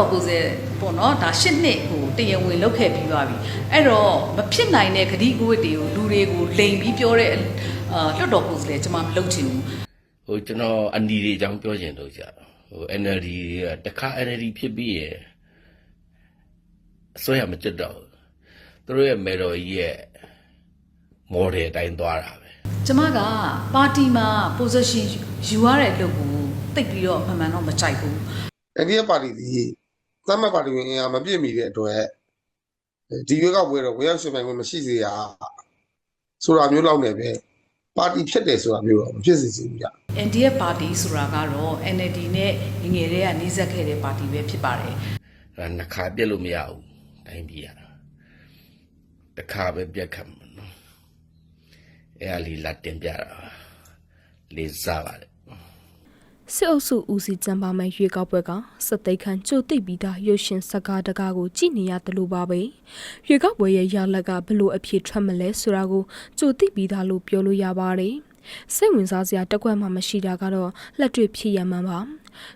တော်ကိုယ်စားပေါ့နော်ဒါ၈နှစ်ဟိုတရဝင်လောက်ခဲ့ပြီးပါပြီအဲ့တော့မဖြစ်နိုင်တဲ့ဂတိကဝတ်တွေကိုလူတွေကိုလိန်ပြီးပြောတဲ့အာလွတ်တော်ကိုယ်စားကျွန်မမလုပ်ချင်ဘူးဟိုကျွန်တော်အန်ဒီတွေအကြောင်းပြောချင်လို့ကြာဟို NLD ကတခါ NLD ဖြစ်ပြီးရယ်အစိုးရမကြွတော့ဘူးသူတို့ရဲ့မေတော်ကြီးရဲ့ model အတိုင်းသွားတာပဲကျမကပါတီမှာ position ယူရတဲ့လုပ်ကိုတိတ်ပြီးတော့မှန်မှန်တော့မကြိုက်ဘူးအိန္ဒိယပါတီဒီ သတ်မှတ်ပါတီဝင်အင်အားမပြည့်မီတဲ့အတွက်ဒီရွေးကောက်ပွဲတော့ဝင်ရောက်ရှင်ပိုင်ခွင့်မရှိစေရဆိုတာမျိုးလောက်နဲ့ပဲပါတီဖြစ်တယ်ဆိုတာမျိုးတော့မဖြစ်စေချင်ဘူးကြ NDF ပါတီဆိုတာကတော့ NLD နဲ့ငငယ်တွေကနှိစက်ခဲ့တဲ့ပါတီပဲဖြစ်ပါတယ်အဲ့ဒါနှစ်ခါပြက်လို့မရဘူးတိုင်းပြည်ကတစ်ခါပဲပြက်ခံမှာနော်အဲ့အလီလာတင်ပြတာပါလေးစားပါတယ် စစ်အုပ်စုဦးစီးကျမ်းပါမဲ့ရွေးကောက်ပွဲကစက်သိမ်းခန့်ကြိုတိတ်ပြီးသားရုပ်ရှင်စကားတကားကိုကြည်နေရတယ်လို့ပါပဲရွေးကောက်ပွဲရဲ့ရလက်ကဘလို့အဖြစ်ထွက်မလဲဆိုတာကိုကြိုတိတ်ပြီးသားလို့ပြောလို့ရပါတယ်စိတ်ဝင်စားစရာတက်ကွက်မှမရှိတာကတော့လက်တွေ့ဖြစ်ရမှန်းပါ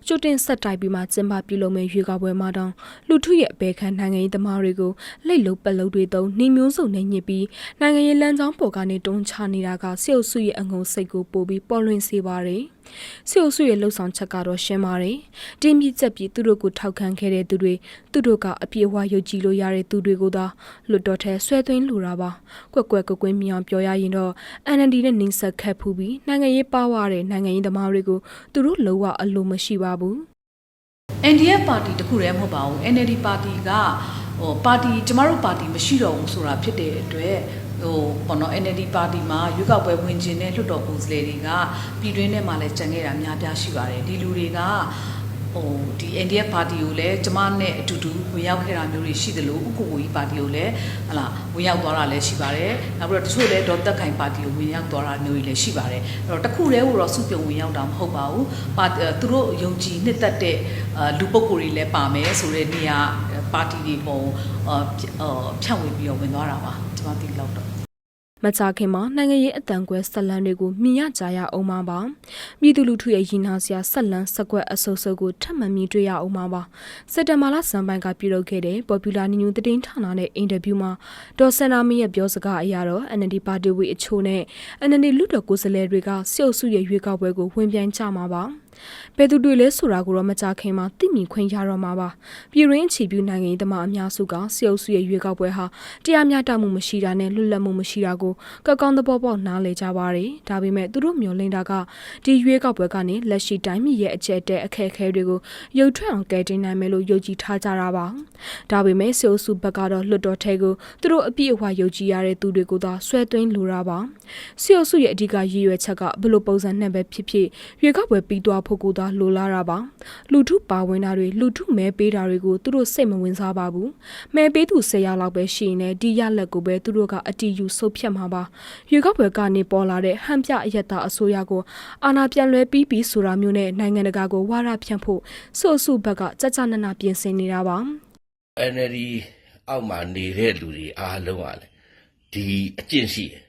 ကျိုတင်ဆက်တိုက်ပြီးမှကျင်းပပြုလုပ်မဲ့ရွေးကောက်ပွဲမှာတောင်လူထုရဲ့အပေခံနိုင်ငံရေးသမားတွေကိုလိတ်လုံးပက်လုံးတွေတုံးနှီးမျိုးစုံနဲ့ညစ်ပြီးနိုင်ငံရေးလမ်းကြောင်းပေါ်ကနေတွန်းချနေတာကစစ်အုပ်စုရဲ့အငုံစိတ်ကိုပို့ပြီးပေါ်လွင်စေပါတယ်စစ်အုပ်စုရဲ့လှုပ်ဆောင်ချက်ကတော့ရှင်းပါတယ်တင်းပြစ်ချက်ပြီးသူတို့ကိုထောက်ခံခဲ့တဲ့သူတွေသူတို့ကအပြည့်အဝယုံကြည်လို့ရတဲ့သူတွေကိုသာလွတ်တော်ထဲဆွဲသွင်းလိုတာပါကွက်ကွက်ကွက်ကွင်းမြောင်ပြောရရင်တော့ NND နဲ့နှိမ့်ဆက်ခတ်ဖူးပြီးနိုင်ငံရေးပါဝါတဲ့နိုင်ငံရေးသမားတွေကိုသူတို့လုံးဝအလိုမရှိပါဘူး NDF ပါတီတခုတည်းမဟုတ်ပါဘူး NLD ပါတီကဟိုပါတီကျမတို့ပါတီမရှိတော့ဘူးဆိုတာဖြစ်တဲ့အတွက် ဟိုပေါ့နော် NLD ပါတီမှာရွေးကောက်ပွဲဝင်ခြင်းနဲ့လွှတ်တော်ကိုယ်စားလှယ်တွေကပြည်တွင်းထဲမှာလည်းကြံခဲ့တာများပြားရှိပါတယ်ဒီလူတွေကဟိုဒီ NDF ပါတီကိုလည်းကျမနဲ့အတူတူဝင်ရောက်ခဲ့တာမျိုးတွေရှိသလိုဥက္ကိုကိုကြီးပါတီကိုလည်းဟလာဝင်ရောက်သွားတာလည်းရှိပါတယ်နောက်ပြီးတော့တချို့လည်းဒေါ်သက်ခိုင်ပါတီကိုဝင်ရောက်သွားတာမျိုးတွေလည်းရှိပါတယ်အဲ့တော့တစ်ခုတည်းကိုတော့စုပြုံဝင်ရောက်တာမဟုတ်ပါဘူးပါသူတို့ယုံကြည်နှစ်သက်တဲ့အာလူပုဂ္ဂိုလ်တွေလည်းပါမယ်ဆိုတဲ့နေရာပါတီတွေပေါ်အာဖြန့်ဝေပြီးတော့ဝင်သွားတာပါကျမသိလောက်တော့မကြခင်မှာနိုင်ငံရေးအတန်ကွဲဆက်လန်းတွေကိုမြင်ရကြရအောင်ပါပါပြည်သူလူထုရဲ့ရင်နာစရာဆက်လန်းဆက်ကွက်အဆုပ်ဆုပ်ကိုထပ်မံမြင်တွေ့ရအောင်ပါပါစက်တဘာလစံပိုင်းကပြုလုပ်ခဲ့တဲ့ Popular News သတင်းဌာနနဲ့အင်တာဗျူးမှာဒေါ်စန္ဒာမင်းရဲ့ပြောစကားအရတော့ NLD ပါတီဝေအချို့နဲ့ NLD လူတော်ကိုယ်စားလှယ်တွေကစစ်အုပ်စုရဲ့ရွေးကောက်ပွဲကိုဝင်ပြိုင်ကြမှာပါ ဘယ်သူတွေလဲဆိုတာကိုတော့မကြခင်မှာသိမြင်ခွင့်ရတော့မှာပါပြည်ရင်းချီပြူနိုင်ငံရေးသမားအများစုကစစ်အုပ်စုရဲ့ရွေးကောက်ပွဲဟာတရားမျှတမှုမရှိတာနဲ့လွတ်လပ်မှုမရှိတာကိုကောက်ကောင်းသဘောပေါက်နားလည်ကြပါတယ်ဒါပေမဲ့သူတို့မျှော်လင့်တာကဒီရွေးကောက်ပွဲကနေလက်ရှိတိုင်းပြည်ရဲ့အကျက်တဲ့အခက်အခဲတွေကိုရုပ်ထွက်အောင်ကယ်တင်နိုင်မယ်လို့ယုံကြည်ထားကြတာပါဒါပေမဲ့စစ်အုပ်စုဘက်ကတော့လွတ်တော်ထဲကိုသူတို့အပြည့်အဝယုံကြည်ရတဲ့သူတွေကိုသာဆွဲသွင်းလိုတာပါစစ်အုပ်စုရဲ့အဓိကရည်ရွယ်ချက်ကဘယ်လိုပုံစံနဲ့ပဲဖြစ်ဖြစ်ရွေးကောက်ပွဲပြီးသွားဖို့ကိုသာလိုလားတာပါလူထုပါဝင်တာတွေလူထုမဲပေးတာတွေကိုသူတို့စိတ်မဝင်စားပါဘူးမဲပေးသူ၁၀ရောက်လောက်ပဲရှိရင်လည်းဒီရလက်ကိုပဲသူတို့ကအတီးယူဆုတ်ဖြတ်မှာပါရွေးကောက်ပွဲကနေပေါ်လာတဲ့ဟန်ပြအယက်သားအစိုးရကိုအာဏာပြန်လွှဲပြီးပြီးဆိုတာမျိုးနဲ့နိုင်ငံတကာကိုဝါရဖြန့်ဖို့စိုးစုဘက်ကကြကြနနပြင်ဆင်နေတာပါ NLD အောက်မှာနေတဲ့လူတွေအားလုံးကလည်းဒီအကျင့်ရှိတယ်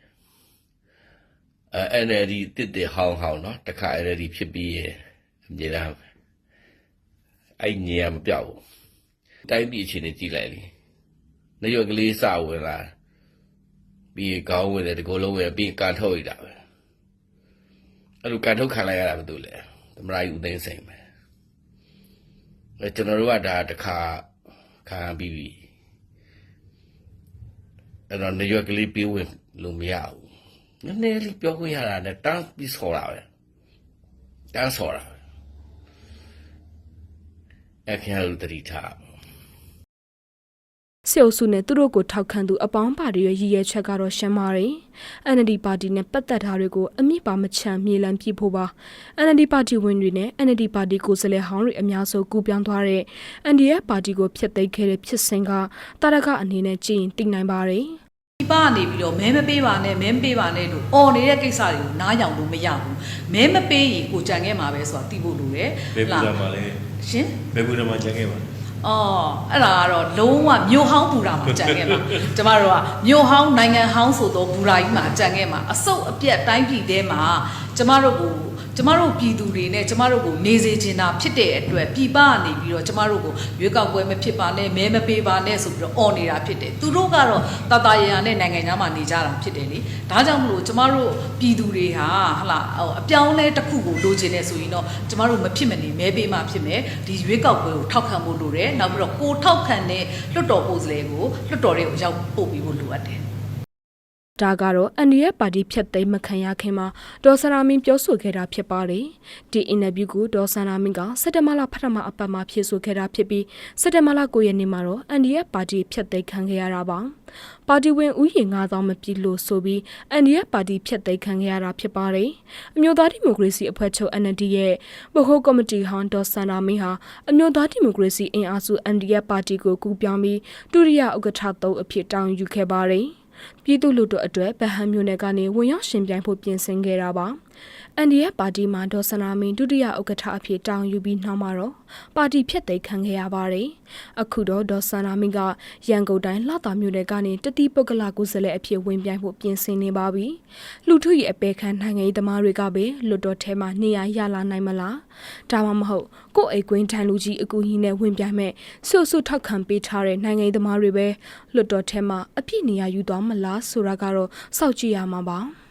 အဲ NLD တစ်တစ်ဟောင်းဟောင်းเนาะတခါ NLD ဖြစ်ပြီးရအ မြဲတမ်းအဲ့ညံမပြောက်ဘူးတိုင်းပြည်အခြေအနေကြည့်လိုက်လေနေရွက်ကလေးစဝင်လာပြီးခေါင်းဝင်တယ်ဒီကိုလုံးဝင်ပြီးကန်ထုတ်ရတာပဲအဲ့လိုကန်ထုတ်ခံလိုက်ရတာဘာလို့လဲသမရာကြီးဦးသိန်းစိန်ပဲအဲကျွန်တော်တို့ကဒါတခါခံပြီးပြီအဲ့တော့နေရွက်ကလေးပြေးဝင်လို့မရဘူးနည်းနည်းလေးပြောခွင့်ရတာနဲ့တန်းပြီးဆော်တာပဲတန်းဆော်တာပဲ အခင်းလူတတိထားစစ်အုပ်စုနဲ့သူတို့ကိုထောက်ခံသူအပေါင်းပါတွေရဲ့ရည်ရွယ်ချက်ကတော့ရှင်းပါတယ်။ NLD ပါတီနဲ့ပတ်သက်တာတွေကိုအမိပါမချမ်းမြေလံပြဖို့ပါ။ NLD ပါတီဝင်တွေနဲ့ NLD ပါတီကိုယ်စားလှယ်ဟောင်းတွေအများစုကူပြောင်းသွားတဲ့ NDF ပါတီကိုဖျက်သိမ်းခဲ့တဲ့ဖြစ်စဉ်ကတာရကအနေနဲ့ကြည်ရင်သိနိုင်ပါတယ်။ဒီပါကနေပြီးတော့မဲမပေးပါနဲ့မဲမပေးပါနဲ့လို့អော်နေတဲ့ကိစ္စတွေကိုနားယောင်လို့မရဘူးမဲမပေးရင်ကိုကြံခဲ့မှာပဲဆိုတာသိဖို့လိုတယ်ဘယ်ပူရမှာလဲ ရှင်ဘယ်ပူရမှာကျန်ခဲ့ပါအော်အဲ့ဒါကတော့လုံးဝမြို့ဟောင်းဘူရာမှာကြံခဲ့မှာကျမတို့ကမြို့ဟောင်းနိုင်ငံဟောင်းဆိုတော့ဘူရာကြီးမှာကြံခဲ့မှာအစုပ်အပြက်တိုင်းပြည်ထဲမှာကျမတို့ကို ကျမတို့ပြည်သူတွေနဲ့ကျမတို့ကိုနေစေချင်တာဖြစ်တဲ့အတွက်ပြည်ပကနေပြီးတော့ကျမတို့ကိုရွေးကောက်ပွဲမဖြစ်ပါနဲ့မဲမပေးပါနဲ့ဆိုပြီးတော့អော်နေတာဖြစ်တယ်သူတို့ကတော့တာတာရရနဲ့နိုင်ငံသားမှာနေကြတာဖြစ်တယ်လေဒါကြောင့်မလို့ကျမတို့ပြည်သူတွေဟာဟလာဟိုအပြောင်းလဲတစ်ခုကိုလိုချင်နေဆိုရင်တော့ကျမတို့မဖြစ်မနေမဲပေးမှဖြစ်မယ်ဒီရွေးကောက်ပွဲကိုထောက်ခံဖို့လိုတယ်နောက်ပြီးတော့ကိုထောက်ခံတဲ့လွတ်တော်ကိုယ်စားလှယ်ကိုလွတ်တော်တွေကိုရောက်ပို့ပြီးဖို့လိုအပ်တယ် ဒါကတော့အန်ဒီရဲ့ပါတီဖြတ်သိမ်းမခံရခင်မှာဒေါ်ဆရာမင်းပြောဆိုခဲ့တာဖြစ်ပါတယ်။ဒီအင်တာဗျူးကိုဒေါ်ဆရာမင်းကစက်တမလပထမအပတ်မှာဖြေဆိုခဲ့တာဖြစ်ပြီးစက်တမလ9ရက်နေ့မှာတော့အန်ဒီရဲ့ပါတီဖြတ်သိမ်းခံခဲ့ရတာပါ။ပါတီဝင်ဥယျာဉ်9000မပြည့်လို့ဆိုပြီးအန်ဒီရဲ့ပါတီဖြတ်သိမ်းခံခဲ့ရတာဖြစ်ပါတယ်။အမျိုးသားဒီမိုကရေစီအဖွဲ့ချုပ် NLD ရဲ့ဗဟိုကော်မတီဟောင်းဒေါ်ဆန္ဒမင်းဟာအမျိုးသားဒီမိုကရေစီအင်အားစု NLD ရဲ့ပါတီကိုကူပြောင်းပြီးဒုတိယဥက္ကဋ္ဌသုံးအဖြစ်တာဝန်ယူခဲ့ပါတယ်။ ပြည်သူလူထုအတွက်ဗဟန်းမျိုးနယ်ကနေဝင်ရောက်ရှင်ပြိုင်ဖို့ပြင်ဆင်ခဲ့တာပါ။ အန်ဒီရဲ့ပါတီမှာဒေါ်စနာမင်းဒုတိယဥက္ကဋ္ဌအဖြစ်တောင်းယူပြီးနောက်မှာတော့ပါတီဖြတ်သိမ်းခံခဲ့ရပါတယ်။အခုတော့ဒေါ်စနာမင်းကရန်ကုန်တိုင်းလှတာမျိုးနယ်ကနေတတိပုဂ္ဂလကုစလဲအဖြစ်ဝင်ပြိုင်ဖို့ပြင်ဆင်နေပါပြီ။လူထုရဲ့အပေခံနိုင်ငံရေးသမားတွေကပဲလွတ်တော်ထဲမှာနေရာရလာနိုင်မလား။ဒါမှမဟုတ်ကို့အိတ်ကွင်းထိုင်လူကြီးအကူကြီးနဲ့ဝင်ပြိုင်မဲ့ဆွဆွထောက်ခံပေးထားတဲ့နိုင်ငံရေးသမားတွေပဲလွတ်တော်ထဲမှာအပြည့်နေရာယူသွားမလားဆိုတာကတော့စောင့်ကြည့်ရမှာပါ။